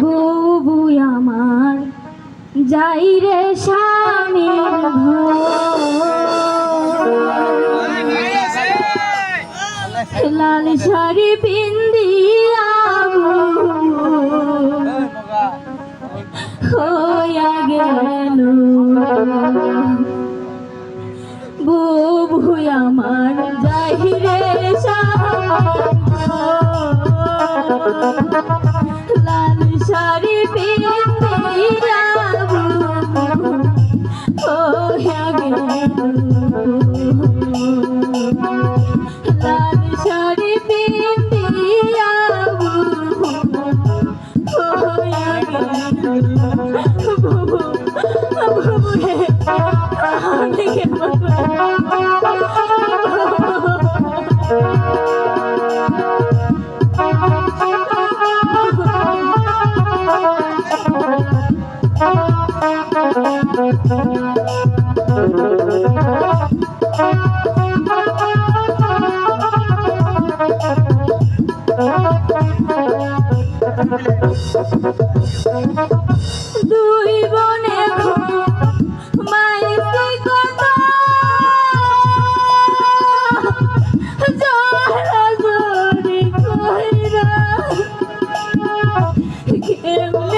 বউ আমার। যাই রে স্বামীর লাল শাড়ি পিন্দিয়া হইয়া গেল। বুবু আমার, যাই রে লাল হইয়া গেল লাল দুই বনে মাইতি কত জরা কইরা কেমনে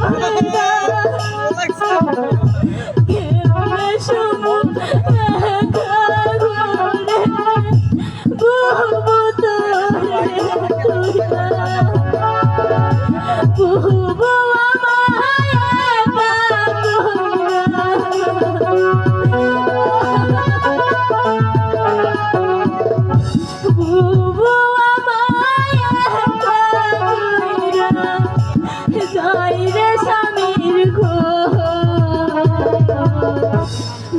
Bye.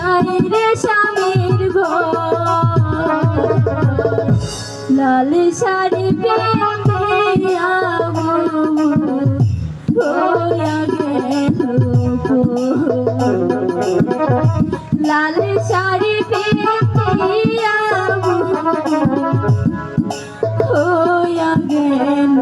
যাই রে স্বামীর ঘর। লাল শাড়ি গেল। লাল শাড়ি পিন্দিয়া হইয়া গেল।